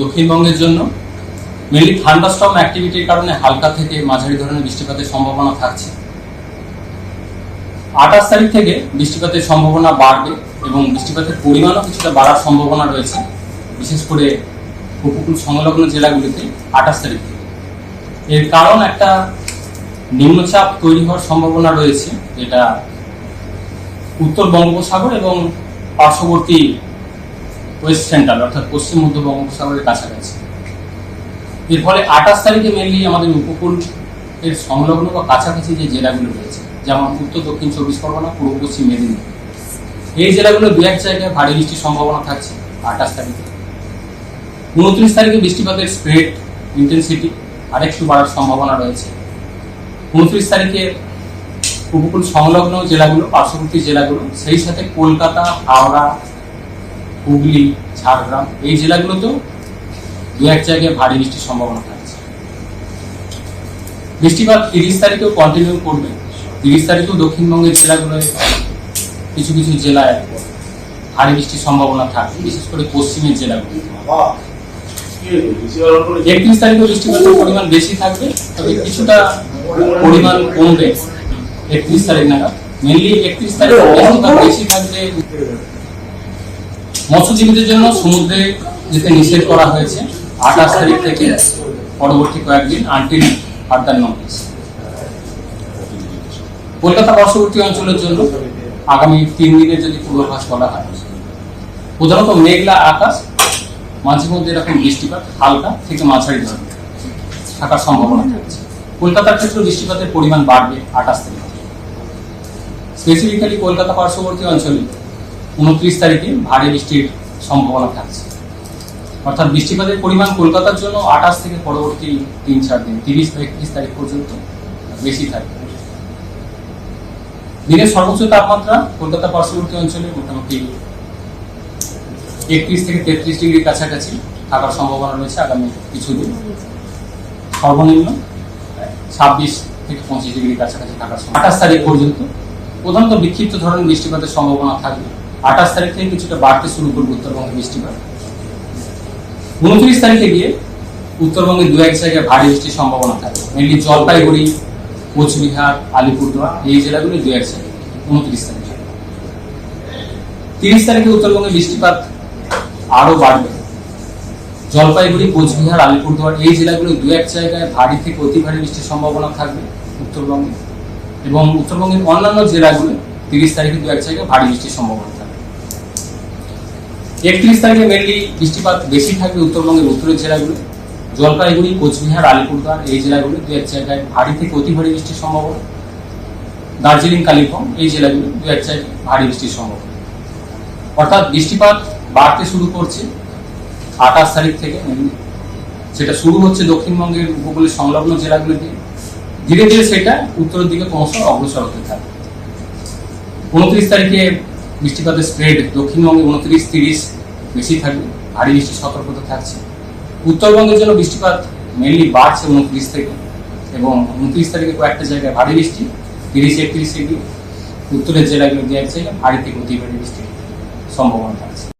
দক্ষিণবঙ্গের জন্য। Mainly thunderstorm অ্যাক্টিভিটির কারণে হালকা থেকে মাঝারি ধরনের বৃষ্টিপাতের সম্ভাবনা থাকছে। আঠাশ তারিখ থেকে বৃষ্টিপাতের সম্ভাবনা বাড়বে এবং বৃষ্টিপাতের পরিমাণও কিছুটা বাড়ার সম্ভাবনা রয়েছে, বিশেষ করে উপকূল সংলগ্ন জেলাগুলিতে আঠাশ তারিখ থেকে। এর কারণ একটা নিম্নচাপ তৈরি হওয়ার সম্ভাবনা রয়েছে, যেটা উত্তর বঙ্গোপসাগর এবং পার্শ্ববর্তী ওয়েস্ট সেন্ট্রাল অর্থাৎ পশ্চিম মধ্য বঙ্গোপসাগরের কাছাকাছি। এর ফলে আঠাশ তারিখে মেনলি আমাদের উপকূল এর সংলগ্ন বা কাছাকাছি যে জেলাগুলো রয়েছে, যেমন উত্তর, দক্ষিণ চব্বিশ পরগনা, পূর্ব পশ্চিম মেদিনীপুর। এই জেলাগুলো দু এক জায়গায় ভারী বৃষ্টির সম্ভাবনা থাকছে আঠাশ তারিখে। উনত্রিশ তারিখে বৃষ্টিপাতের স্প্রেড ইন্টেন্সিটি আরেকটু বাড়ার সম্ভাবনা রয়েছে। উনত্রিশ তারিখে উপকূল সংলগ্ন জেলাগুলো, পার্শ্ববর্তী জেলাগুলো, সেই সাথে কলকাতা, হাওড়া হুগলি, ঝাড়গ্রাম এই জেলাগুলোতেও দু এক জায়গায় ভারী বৃষ্টির সম্ভাবনা থাকছে। বৃষ্টিপাত তিরিশ তারিখেও কন্টিনিউ করবে। তিরিশ তারিখেও দক্ষিণবঙ্গের জেলাগুলোয় কিছু কিছু জেলায় ভারী বৃষ্টির সম্ভাবনা থাকবে বিশেষ করে পশ্চিমের জেলাগুলো একত্রিশ তারিখে বৃষ্টিপাতের পরিমাণ বেশি থাকবে, তবে কিছুটা পরিমাণ কমবে। একত্রিশ তারিখ নাগাদ। মেনলি একত্রিশ তারিখে বেশি থাকবে। মৎস্যজীবীদের জন্য সমুদ্রে যেতে নিষেধ করা হয়েছে। আঠাশ তারিখ থেকে পরবর্তী কয়েকদিন আনটিল ফার্দার নোটিস কলকাতা পার্শ্ববর্তী অঞ্চলের জন্য আগামী তিন দিনের যদি পূর্বাভাস করা হয়, প্রধানত মেঘলা আকাশ, মাঝে মধ্যে এরকম বৃষ্টিপাত, হালকা থেকে মাঝারি ধরনের থাকার সম্ভাবনা কলকাতার ক্ষেত্রে বৃষ্টিপাতের পরিমাণ বাড়বে আঠাশ তারিখ স্পেসিফিক্যালি কলকাতা পার্শ্ববর্তী অঞ্চলে উনত্রিশ তারিখে ভারী বৃষ্টির সম্ভাবনা থাকছে। অর্থাৎ বৃষ্টিপাতের পরিমাণ কলকাতার জন্য আঠাশ থেকে পরবর্তী তিন, চার দিন, তিরিশ একত্রিশ তারিখ পর্যন্ত বেশি থাকবে। দিনের সর্বোচ্চ তাপমাত্রা কলকাতা পার্শ্ববর্তী অঞ্চলে মোটামুটি একত্রিশ থেকে তেত্রিশ ডিগ্রির কাছাকাছি থাকার সম্ভাবনা রয়েছে আগামী কিছুদিন। সর্বনিম্ন ছাব্বিশ থেকে পঁচিশ ডিগ্রির কাছাকাছি থাকার আঠাশ তারিখ পর্যন্ত প্রধানত বিক্ষিপ্ত ধরনের বৃষ্টিপাতের সম্ভাবনা থাকবে। আঠাশ তারিখ থেকে কিছুটা বাড়তে শুরু করবে উত্তরবঙ্গে বৃষ্টিপাত। উনত্রিশ তারিখে গিয়ে উত্তরবঙ্গে দু এক জায়গায় ভারী বৃষ্টির সম্ভাবনা থাকবে মেনলি জলপাইগুড়ি, কোচবিহার, আলিপুরদুয়ার এই জেলাগুলি দু এক জায়গায়। উনত্রিশ তারিখে। তিরিশ তারিখে উত্তরবঙ্গে বৃষ্টিপাত আরও বাড়বে। জলপাইগুড়ি, কোচবিহার, আলিপুরদুয়ার এই জেলাগুলো দু এক জায়গায় ভারী থেকে অতি ভারী বৃষ্টির সম্ভাবনা থাকবে উত্তরবঙ্গে। এবং উত্তরবঙ্গের অন্যান্য জেলাগুলো তিরিশ তারিখে দু এক জায়গায় ভারী বৃষ্টির সম্ভাবনা একত্রিশ তারিখে মেনলি বৃষ্টিপাত বেশি থাকবে উত্তরবঙ্গের উত্তরের জেলাগুলো। জলপাইগুড়ি, কোচবিহার, আলিপুরদুয়ার এই জেলাগুলো দু এক জায়গায় ভারী থেকে অতি ভারী বৃষ্টির সম্ভাবনা। দার্জিলিং, কালিম্পং এই জেলাগুলো দু এক জায়গায় ভারী বৃষ্টির সম্ভাবনা। অর্থাৎ বৃষ্টিপাত বাড়তে শুরু করছে আঠাশ তারিখ থেকে। সেটা শুরু হচ্ছে দক্ষিণবঙ্গের উপকূলের সংলগ্ন জেলাগুলিতে ধীরে ধীরে সেটা উত্তরের দিকে ক্রমশ অগ্রসর হতে থাকে উনত্রিশ তারিখে বৃষ্টিপাতের স্প্রেড দক্ষিণবঙ্গে উনত্রিশ, তিরিশ বেশি থাকবে ভারী বৃষ্টির সতর্কতা থাকছে। উত্তরবঙ্গের জন্য বৃষ্টিপাত মেনলি বাড়ছে উনত্রিশ থেকে এবং উনত্রিশ তারিখে কয়েকটা জায়গায় ভারী বৃষ্টি, তিরিশ, একত্রিশ ডিগ্রি। উত্তরের জেলাগুলো দেওয়ার জায়গায় ভারী থেকে অতি ভারী বৃষ্টির সম্ভাবনা থাকছে।